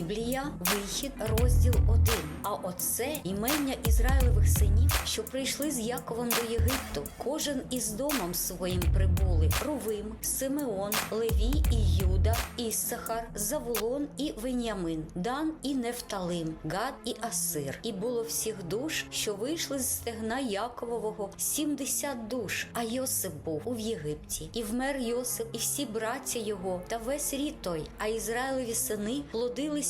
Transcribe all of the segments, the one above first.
Біблія, вихід, розділ 1. А оце імення Ізраїлевих синів, що прийшли з Яковом до Єгипту. Кожен із домом своїм прибули: Рувим, Симеон, Левій і Юда, Іссахар, Завулон і Венямин, Дан і Нефталим, Гад і Асир. І було всіх душ, що вийшли з стегна Яковового 70 душ. А Йосип був у Єгипті, і вмер Йосип, і всі браття його, та весь рід той. А Ізраїлеві сини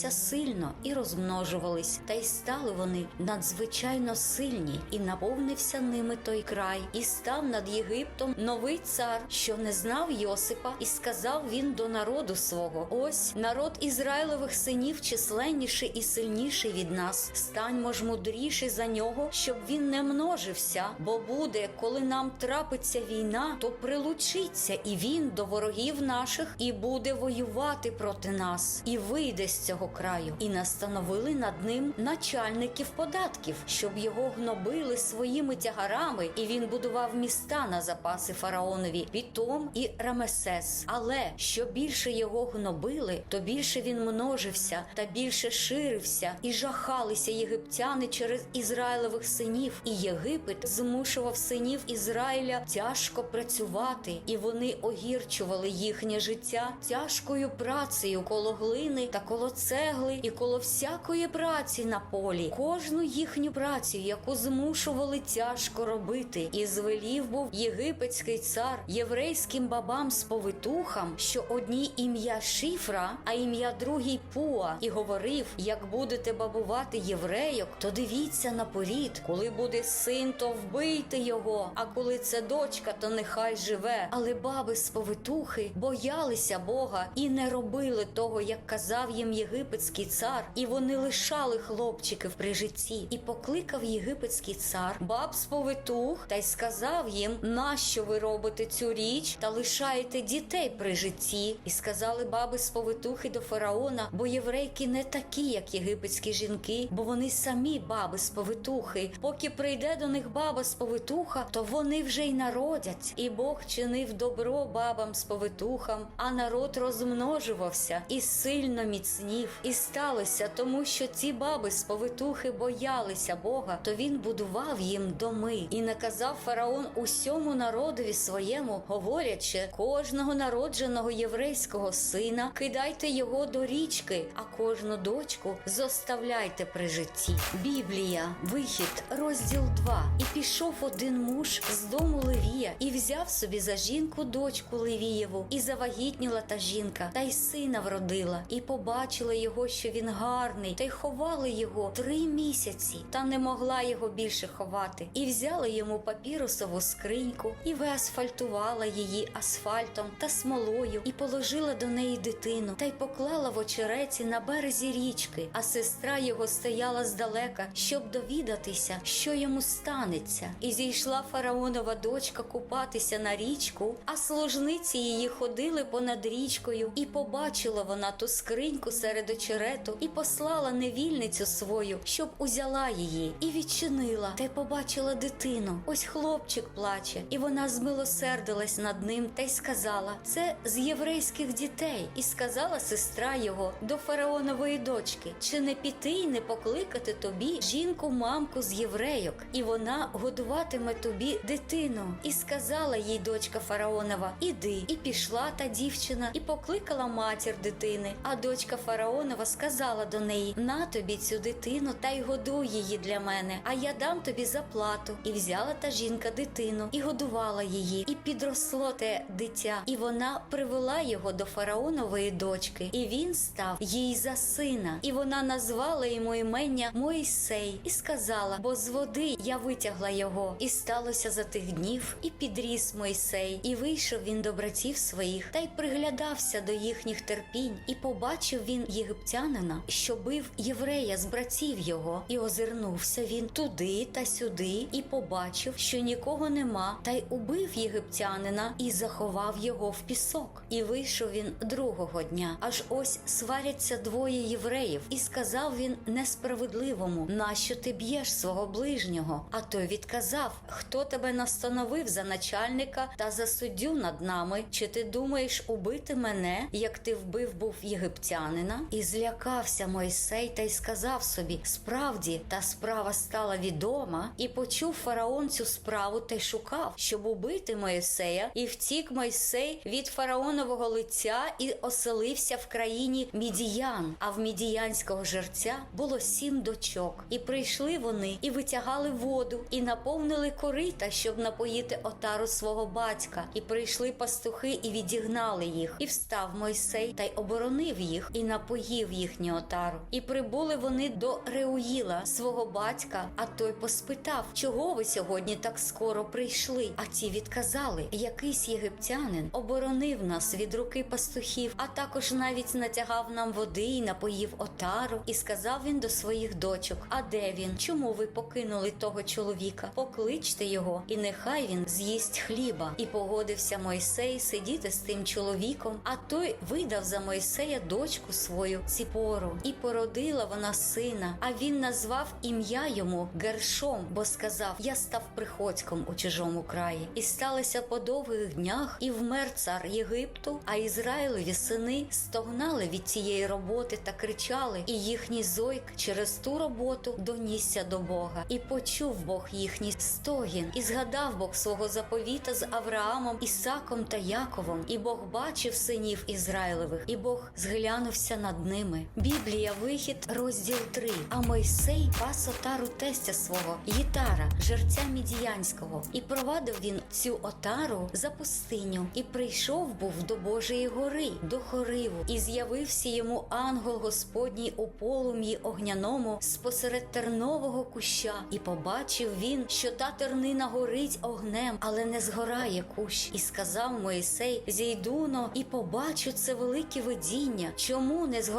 плодилися сильно і розмножувались, та й стали вони надзвичайно сильні, і наповнився ними той край, і став над Єгиптом новий цар, що не знав Йосипа, і сказав він до народу свого: Ось народ Ізраїлевих синів численніший і сильніший від нас. Станьмо ж мудріші за нього, щоб він не множився. Бо буде, коли нам трапиться війна, то прилучиться і він до ворогів наших, і буде воювати проти нас, і вийде з цього краю. І настановили над ним начальників податків, щоб його гнобили своїми тягарами, і він будував міста на запаси фараонові Пітом і Рамесес. Але що більше його гнобили, то більше він множився та більше ширився, і жахалися єгиптяни через Ізраїлевих синів, і Єгипет змушував синів Ізраїля тяжко працювати, і вони огірчували їхнє життя тяжкою працею коло глини та коло цегли, і коло всякої праці на полі, кожну їхню працю, яку змушували тяжко робити, і звелів був єгипетський цар єврейським бабам з повитухам, що одній ім'я Шифра, а ім'я другій Пуа, і говорив: як будете бабувати єврейок, то дивіться на порід, коли буде син, то вбийте його. А коли це дочка, то нехай живе. Але баби з повитухи боялися Бога і не робили того, як казав їм єгипетський цар, і вони лишали хлопчиків при житті. І покликав єгипетський цар баб з повитух та й сказав їм, нащо ви робите цю річ та лишаєте дітей при житті. І сказали баби з повитухи до фараона, бо єврейки не такі, як єгипетські жінки, бо вони самі баби з повитухи. Поки прийде до них баба з повитуха, то вони вже й народять. І Бог чинив добро бабам з повитухам, а народ розмножувався і сильно міцнів. І сталося, тому що ці баби з повитухи боялися Бога, то він будував їм доми і наказав фараон усьому народові своєму, говорячи, кожного народженого єврейського сина кидайте його до річки, а кожну дочку зоставляйте при житті. Біблія, вихід, розділ 2. І пішов один муж з дому Левія і взяв собі за жінку дочку Левієву, і завагітніла та жінка, та й сина вродила, і побачила його, що він гарний, та й ховали його три місяці, та не могла його більше ховати. І взяла йому папірусову скриньку, і виасфальтувала її асфальтом та смолою, і положила до неї дитину, та й поклала в очереті на березі річки. А сестра його стояла здалека, щоб довідатися, що йому станеться. І зійшла фараонова дочка купатися на річку, а служниці її ходили понад річкою, і побачила вона ту скриньку серед очерету, і послала невільницю свою, щоб узяла її, і відчинила, та й побачила дитину. Ось хлопчик плаче, і вона змилосердилась над ним та й сказала: це з єврейських дітей. І сказала сестра його до фараонової дочки: чи не піти й не покликати тобі жінку, мамку з єврейок, і вона годуватиме тобі дитину. І сказала їй дочка фараонова: Іди, і пішла та дівчина, і покликала матір дитини. А дочка фараонова сказала до неї: На тобі цю дитину та й годуй її для мене, а я дам тобі заплату. І взяла та жінка дитину і годувала її, і підросло те дитя, і вона привела його до фараонової дочки, і він став їй за сина. І вона назвала йому імення Моїсей, і сказала: Бо з води я витягла його. І сталося за тих днів, і підріс Мойсей, і вийшов він до братів своїх, та й приглядався до їхніх терпінь, і побачив він єгиптянина, що бив єврея з братів його, і озирнувся він туди та сюди, і побачив, що нікого нема, та й убив єгиптянина і заховав його в пісок. І вийшов він другого дня. Аж ось сваряться двоє євреїв, і сказав він несправедливому: нащо ти б'єш свого ближнього? А той відказав: Хто тебе настановив за начальника та за суддю над нами? Чи ти думаєш убити мене, як ти вбив був єгиптянина? І І злякався Мойсей та й сказав собі: справді та справа стала відома, і почув фараон цю справу та й шукав, щоб убити Моїсея, і втік Мойсей від фараонового лиця і оселився в країні Мідіян. А в мідіянського жерця було сім дочок. І прийшли вони і витягали воду, і наповнили корита, щоб напоїти отару свого батька. І прийшли пастухи і відігнали їх. І встав Мойсей та й оборонив їх, і напоїв їхню отару. І прибули вони до Реуїла, свого батька. А той поспитав, чого ви сьогодні так скоро прийшли? А ті відказали: якийсь єгиптянин оборонив нас від руки пастухів, а також навіть натягав нам води і напоїв отару. І сказав він до своїх дочок: А де він? Чому ви покинули того чоловіка? Покличте його, і нехай він з'їсть хліба. І погодився Мойсей сидіти з тим чоловіком. А той видав за Мойсея дочку свою Ціпору, і породила вона сина. А він назвав ім'я йому Гершом, бо сказав: Я став приходьком у чужому краї. І сталося по довгих днях, і вмер цар Єгипту, а Ізраїлеві сини стогнали від цієї роботи та кричали, і їхній зойк через ту роботу донісся до Бога, і почув Бог їхній стогін, і згадав Бог свого заповіта з Авраамом, Ісаком та Яковом, і Бог бачив синів Ізраїлевих, і Бог зглянувся над ними. Біблія, вихід, розділ 3. А Мойсей пас отару тестя свого, Єтара, жерця Мідіянського, і провадив він цю отару за пустиню, і прийшов був до Божої гори, до Хориву, і з'явився йому ангел Господній у полум'ї огняному спосеред тернового куща, і побачив він, що та тернина горить огнем, але не згорає кущ. І сказав Моїсей: Зійдуно, і побачу це велике видіння. Чому не згорає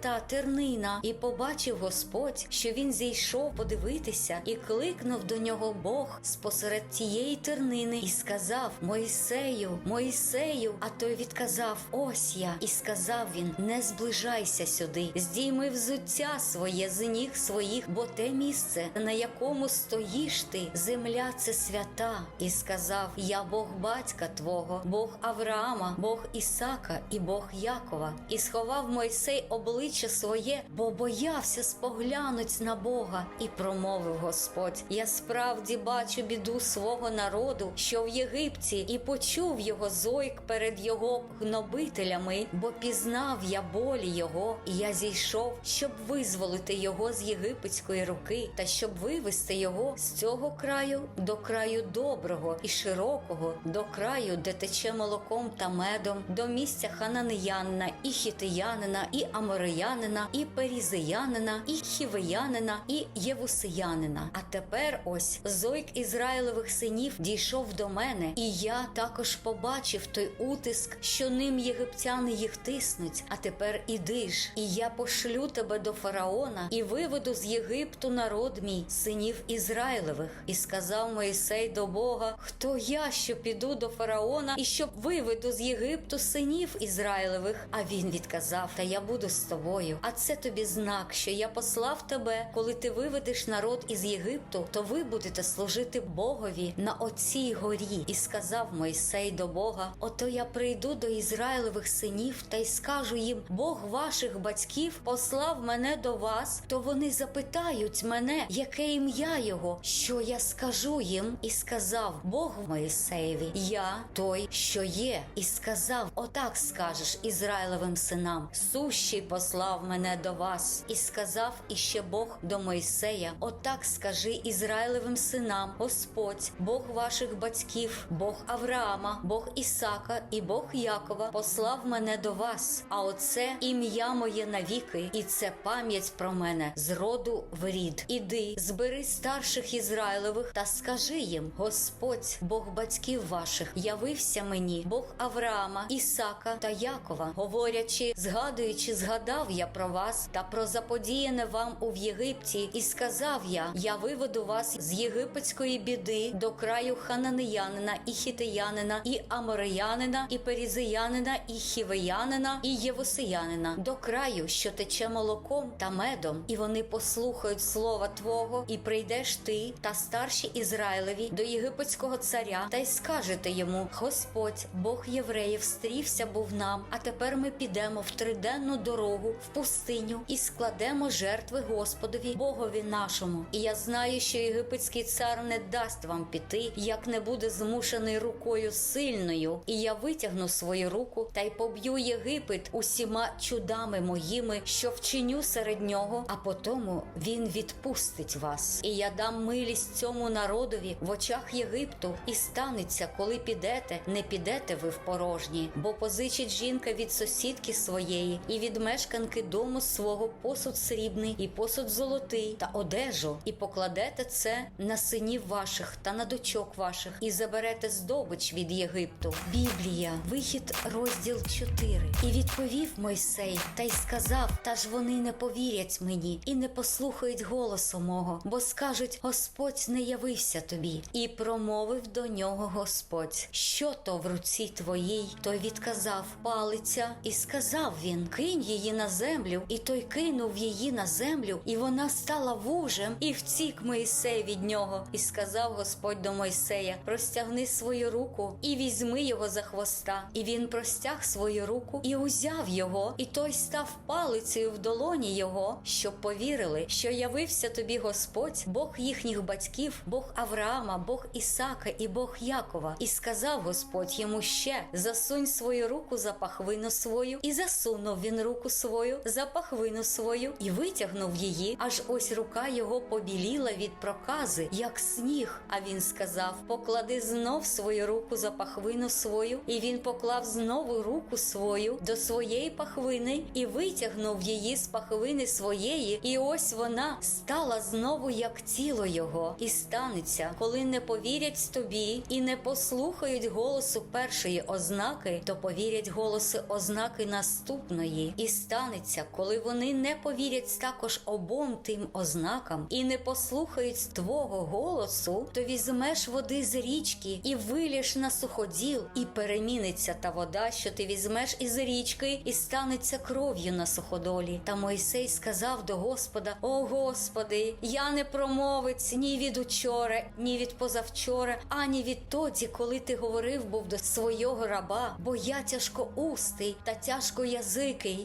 та тернина? І побачив Господь, що він зійшов подивитися, і кликнув до нього Бог спосеред тієї тернини, і сказав: Моїсею, Моїсею. А той відказав: Ось я. І сказав він: Не зближайся сюди, здійми взуття своє з ніг своїх, бо те місце, на якому стоїш ти, земля це свята. І сказав: Я Бог батька твого, Бог Авраама, Бог Ісака і Бог Якова. І сховав Мойсей обличчя своє, бо боявся споглянуть на Бога, і промовив Господь: Я справді бачу біду свого народу, що в Єгипті, і почув його зойк перед його гнобителями, бо пізнав я болі його, і я зійшов, щоб визволити його з єгипетської руки, та щоб вивести його з цього краю до краю доброго і широкого, до краю, де тече молоком та медом, до місця хананеянина, і хітиянина, і амореянина, і перізеянина, і хівеянина, і євусиянина. А тепер ось зойк Ізраїлевих синів дійшов до мене, і я також побачив той утиск, що ним єгиптяни їх тиснуть. А тепер іди ж, і я пошлю тебе до фараона і виведу з Єгипту народ мій, синів Ізраїлевих. І сказав Моїсей до Бога: Хто я, що піду до фараона і щоб виведу з Єгипту синів Ізраїлевих? А він відказав: Та я буду з тобою. А це тобі знак, що я послав тебе, коли ти виведеш народ із Єгипту, то ви будете служити Богові на оцій горі. І сказав Мойсей до Бога: Ото я прийду до Ізраїлевих синів та й скажу їм: Бог ваших батьків послав мене до вас, то вони запитають мене, яке ім'я його, що я скажу їм, і сказав Бог Моїсеєві: Я той, що є, і сказав: Отак скажеш Ізраїлевим синам: Сущий послав мене до вас, і сказав іще Бог до Мойсея: Отак скажи Ізраїлевим синам: Господь, Бог ваших батьків, Бог Авраама, Бог Ісака і Бог Якова послав мене до вас. А оце ім'я моє навіки, і це пам'ять про мене з роду в рід. Іди, збери старших Ізраїлевих та скажи їм: Господь, Бог батьків ваших, явився мені, Бог Авраама, Ісака та Якова, говорячи, згадуючи, згадав я про вас та про заподіяне вам у Єгипті, і сказав я: Я виведу вас з єгипетської біди до краю хананеянина, і хітеянина, і амореянина, і перізеянина, і хівеянина, і євусиянина, до краю, що тече молоком та медом, і вони послухають слова Твого, і прийдеш ти та старші Ізраїлеві до єгипетського царя, та й скажете йому: Господь, Бог євреїв, стрівся був нам, а тепер ми підемо в триденну дорогу в пустиню і складемо жертви Господові Богові нашому. І я знаю, що єгипетський цар не дасть вам піти, як не буде змушений рукою сильною. І я витягну свою руку та й поб'ю Єгипет усіма чудами моїми, що вчиню серед нього, а потому він відпустить вас. І я дам милість цьому народові в очах Єгипту, і станеться, коли підете, не підете ви в порожні, бо позичить жінка від сусідки своєї і від мешканки дому свого посуд срібний і посуд золотий та одежу, і покладете це на синів ваших та на дочок ваших, і заберете здобич від Єгипту. Біблія, вихід, розділ 4. І відповів Мойсей, та й сказав: Та ж вони не повірять мені і не послухають голосу мого, бо скажуть: Господь не явився тобі. І промовив до нього Господь, що то в руці твоїй? Той відказав палиця, і сказав він: Кинь її на землю, і той кинув її на землю, і вона стала вужем, і втік Моїсей від нього. І сказав Господь до Мойсея: Простягни свою руку і візьми його за хвоста. І він простяг свою руку і узяв його, і той став палицею в долоні його, щоб повірили, що явився тобі Господь, Бог їхніх батьків, Бог Авраама, Бог Ісака і Бог Якова. І сказав Господь йому ще: засунь свою руку за пахвину свою, і засунув він руку свою за пахвину свою, і витягнув її, аж ось рука його побіліла від прокази, як сніг. А він сказав: Поклади знов свою руку за пахвину свою, і він поклав знову руку свою до своєї пахвини і витягнув її з пахвини своєї, і ось вона стала знову як тіло його, і станеться, коли не повірять тобі і не послухають голосу першої ознаки, то повірять голосу ознаки наступної, і станеться, коли вони не повірять також обом тим ознакам і не послухають твого голосу, то візьмеш води з річки і вилєш на суходіл, і переміниться та вода, що ти візьмеш із річки, і станеться кров'ю на суходолі. Та Мойсей сказав до Господа: О Господи, я не промовець ні від учора, ні від позавчора, ані відтоді, коли ти говорив був до свого раба, бо я тяжкоустий та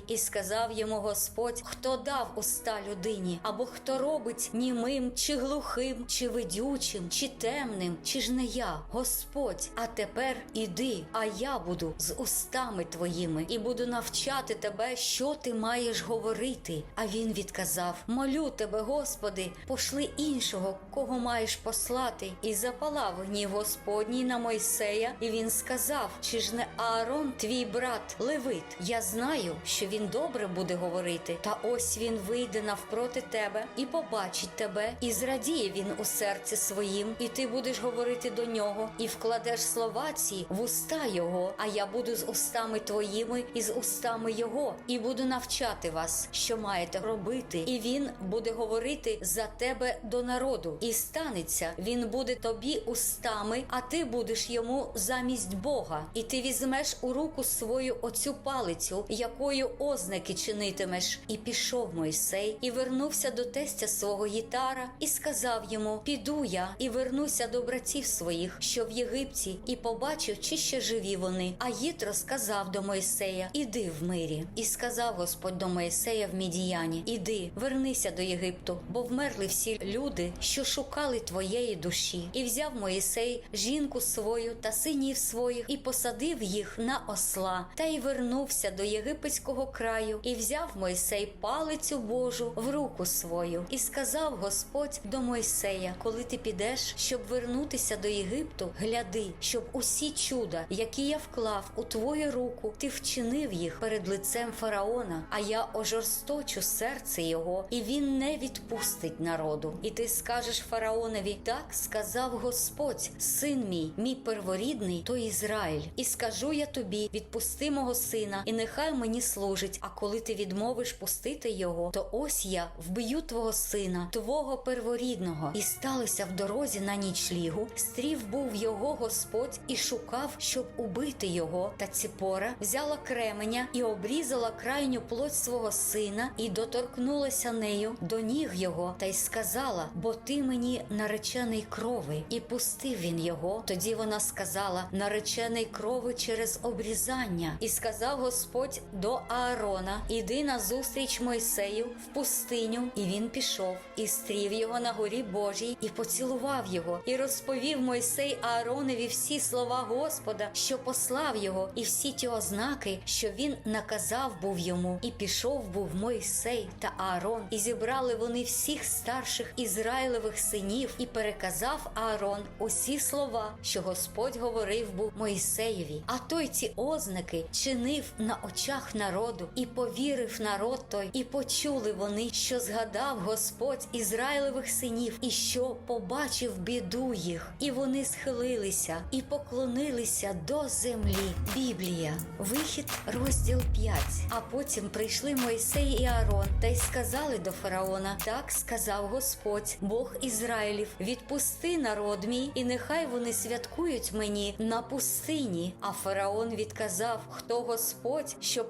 І сказав йому Господь, хто дав уста людині, або хто робить німим, чи глухим, чи видючим, чи темним, чи ж не я, Господь. А тепер іди, а я буду з устами твоїми і буду навчати тебе, що ти маєш говорити. А він відказав: Молю тебе, Господи, пошли іншого, кого маєш послати. І запалав гнів Господній на Мойсея, і він сказав: Чи ж не Аарон, твій брат, Левит? Я знаю, що він добре буде говорити. Та ось він вийде навпроти тебе і побачить тебе, і зрадіє він у серці своїм, і ти будеш говорити до нього, і вкладеш слова ці в уста його. А я буду з устами твоїми і з устами його, і буду навчати вас, що маєте робити. І він буде говорити за тебе до народу. І станеться, він буде тобі устами, а ти будеш йому замість Бога. І ти візьмеш у руку свою оцю палицю, якою ознаки чинитимеш. І пішов Мойсей, і вернувся до тестя свого гітара, і сказав йому: Піду я і вернуся до братів своїх, що в Єгипті, і побачив, чи ще живі вони. А Їтро сказав до Мойсея: Іди в мирі. І сказав Господь до Мойсея в Мідіяні: Іди, вернися до Єгипту, бо вмерли всі люди, що шукали твоєї душі. І взяв Моїсей жінку свою та синів своїх, і посадив їх на осла, та й вернувся до єгипетського краю, і взяв Мойсей палицю Божу в руку свою, і сказав Господь до Мойсея: Коли ти підеш, щоб вернутися до Єгипту, гляди, щоб усі чуда, які я вклав у твою руку, ти вчинив їх перед лицем фараона, а я ожорсточу серце його, і він не відпустить народу. І ти скажеш фараонові: так сказав Господь, син мій, мій перворідний, то Ізраїль. І скажу я тобі: відпусти мого сина, і нехай мені служить. А коли ти відмовиш пустити його, то ось я вб'ю твого сина, твого перворідного. І сталося в дорозі на нічлігу. Стрів був його Господь і шукав, щоб убити його. Та ціпора взяла кременя і обрізала крайню плоть свого сина, і доторкнулася нею до ніг його, та й сказала: Бо ти мені наречений крови, і пустив він його. Тоді вона сказала: наречений крови через обрізання, і сказав Господь до Аарона: Іди назустріч Мойсею в пустиню. І він пішов, і стрів його на горі Божій, і поцілував його, і розповів Мойсей Ааронові всі слова Господа, що послав його, і всі ті ознаки, що він наказав був йому. І пішов був Мойсей та Аарон, і зібрали вони всіх старших Ізраїлевих синів, і переказав Аарон усі слова, що Господь говорив був Мойсеєві. А той ці ознаки чинив на очах народу, і повірив народ той, і почули вони, що згадав Господь Ізраїлевих синів, і що побачив біду їх, і вони схилилися і поклонилися до землі. Біблія, вихід, розділ 5. А потім прийшли Мойсей і Аарон та й сказали до фараона: Так сказав Господь, Бог Ізраїлів, відпусти народ мій, і нехай вони святкують мені на пустині. А фараон відказав, хто Господь, що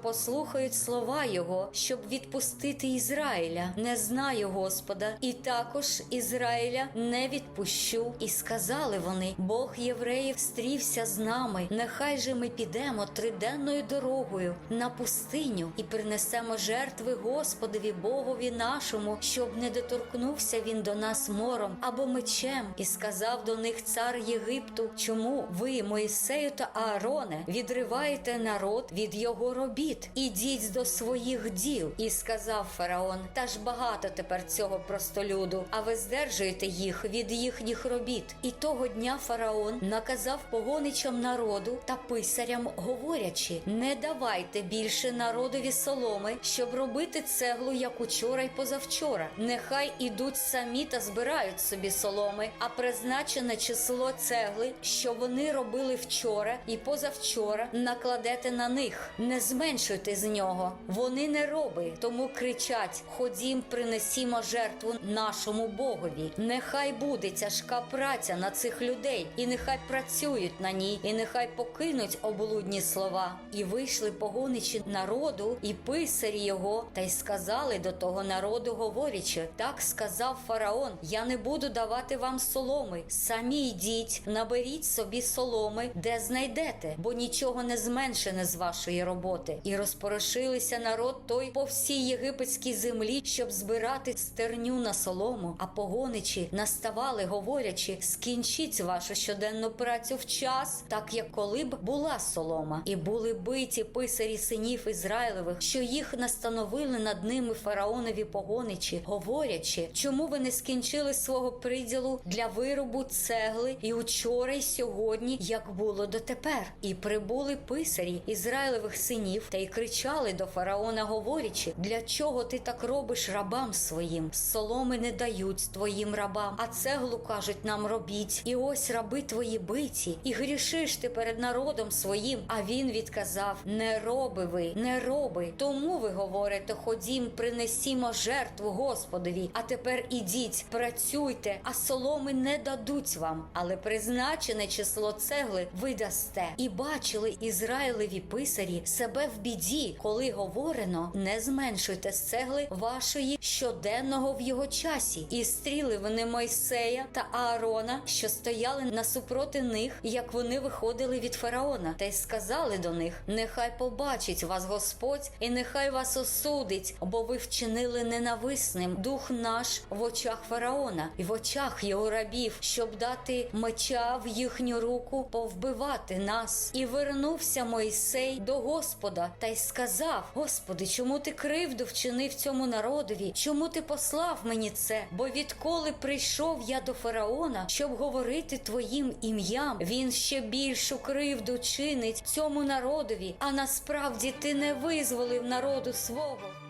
послухають слова його, щоб відпустити Ізраїля. Не знаю Господа, і також Ізраїля не відпущу. І сказали вони: Бог євреїв стрівся з нами. Нехай же ми підемо триденною дорогою на пустиню і принесемо жертви Господові Богові нашому, щоб не доторкнувся він до нас мором або мечем. І сказав до них цар Єгипту: Чому ви, Моїсею та Аароне, відриваєте народ від його робіт? Ідіть до своїх діл. І сказав фараон: Та ж багато тепер цього простолюду, а ви здержуєте їх від їхніх робіт. І того дня фараон наказав погоничам народу та писарям, говорячи: не давайте більше народові соломи, щоб робити цеглу, як учора й позавчора. Нехай ідуть самі та збирають собі соломи, а призначене число цегли, що вони робили вчора і позавчора, накладете на них. Не зменшуйте з нього. Вони не роби, тому кричать: Ходім, принесімо жертву нашому Богові. Нехай буде тяжка праця на цих людей, і нехай працюють на ній, і нехай покинуть облудні слова. І вийшли погоничі народу, і писарі його, та й сказали до того народу, говорячи: так сказав фараон: Я не буду давати вам соломи. Самі йдіть, наберіть собі соломи, де знайдете, бо нічого не зменшене з вашої роботи. І розпорошилися народ той по всій єгипетській землі, щоб збирати стерню на солому. А погоничі наставали, говорячи: скінчіть вашу щоденну працю в час, так як коли б була солома, і були биті писарі синів Ізраїлевих, що їх настановили над ними фараонові погоничі, говорячи, чому ви не скінчили свого приділу для виробу цегли і учора, й сьогодні, як було дотепер. І прибули писарі Ізраїлевих синів та й кричали до фараона, говорячи, для чого ти так робиш рабам своїм? Соломи не дають твоїм рабам, а цеглу кажуть нам робіть. І ось раби твої биті, і грішиш ти перед народом своїм. А він відказав: Не роби ви, не роби. Тому ви говорите, ходім, принесімо жертву Господові. А тепер ідіть, працюйте, а соломи не дадуть вам. Але призначене число цегли ви дасте. І бачили Ізраїлеві писарі себе в біді, коли говорено: не зменшуйте з цегли вашої щоденного в його часі. І стріли вони Мойсея та Аарона, що стояли насупроти них, як вони виходили від фараона, та й сказали до них: Нехай побачить вас Господь, і нехай вас осудить, бо ви вчинили ненависним дух наш в очах фараона і в очах його рабів, щоб дати меча в їхню руку, повбивати нас. І вернувся Мойсей до Господа та й сказав: Господи, чому ти кривду вчинив цьому народові? Чому ти послав мені це? Бо відколи прийшов я до фараона, щоб говорити твоїм ім'ям, він ще більшу кривду чинить цьому народові, а насправді ти не визволив народу свого.